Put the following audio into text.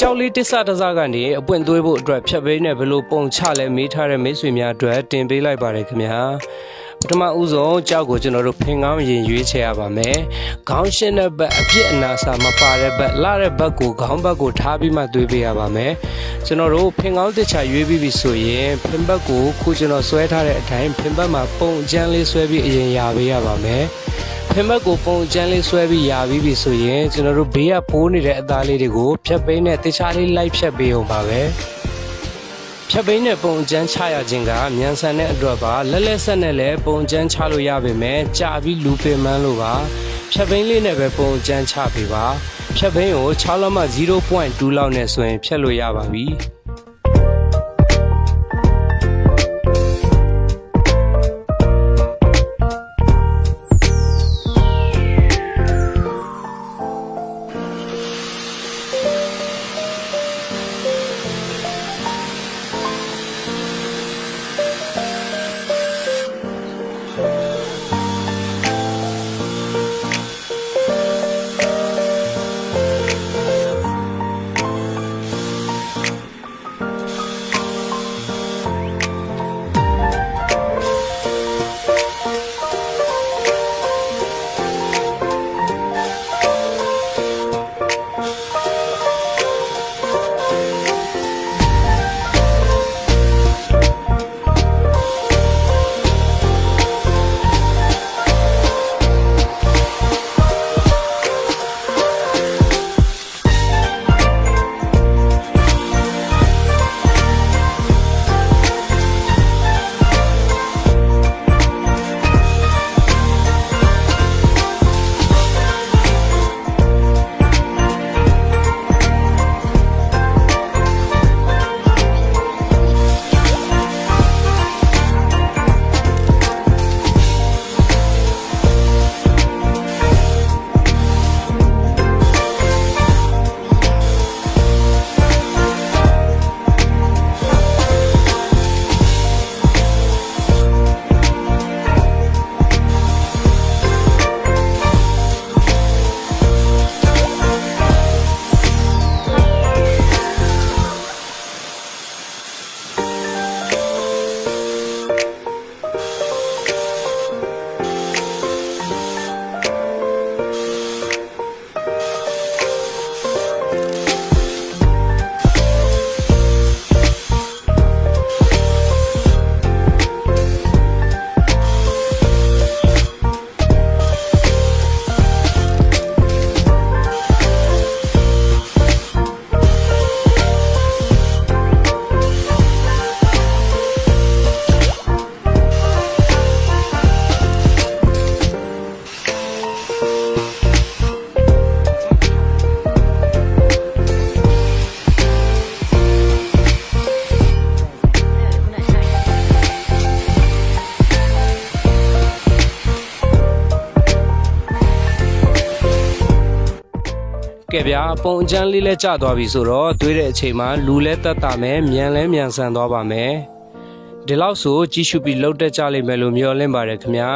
ကြောက်လေးတစ္ဆတစကနေအပွင့်သွေးဖို့အတွက်ဖြတ်ဘိန်းနဲ့ဘယ်လိုပုံချလဲမေးထားတဲ့မိတ်ဆွေများအတွက်တင်ပေးလိုက်ပါတယ်ခင်ဗျာ ပထမဦးဆုံးကြောက်ကိုကျွန်တော်တို့ဖင်ကောင်းရင်ရွေးချယ်ရပါမယ်ခေါင်းရှင်းတဲ့ဘက်အပြစ်အနာစာမပါတဲ့ဘက်လှတဲ့ဘက်ကိုခေါင်းဘက်ကိုထားပြီးမှသွေးပေးရပါမယ်ကျွန်တော်တို့ဖင်ကောင်းတစ်ချာရွေးပြီးပြီဆိုရင်ဖင်ဘက်ကိုခုကျွန်တော်ဆွဲထားတဲ့အတိုင်းဖင်ဘက်မှာပုံအကျန်းလေးဆွဲပြီးအရင်ရပေးရပါမယ်ဖင်ဘက်ကိုပုံကျန်းလေးဆွဲပြီးရာပြီးပြီဆိုရင်ကျွန်တော်တို့ဘေးကပိုးနေတဲ့အသားလေးတွေကိုဖြတ်ပိန်းနဲ့တခြားလေးလိုက်ဖြတ်ပေးအောင်ပါပဲ ဖြတ်ပိန်းနဲ့ပုံကျန်းချရခြင်းကမြန်ဆန်တဲ့အတွက်ပါလက်လက်ဆက်နဲ့လည်းပုံကျန်းချလို့ရပါမယ်ကြာပြီးလူပင်မန်းလို့ပါဖြတ်ပိန်းလေးနဲ့ပဲပုံကျန်းချပေးပါဖြတ်ပိန်းကို6လက်မှ0.2လောက်နဲ့ဆိုရင်ဖြတ်လို့ရပါပြီ ကဲဗျာပုံအကျန်းလေးလဲကျသွားပြီဆိုတော့တွေးတဲ့အချိန်မှာလူလဲတက်တာမယ်မြန်လဲမြန်ဆန်သွားပါမယ်ဒီလောက်ဆိုကြည့်ရှုပြီးလှုပ်တက်ကြလိမ့်မယ်လို့မျှော်လင့်ပါတယ်ခင်ဗျာ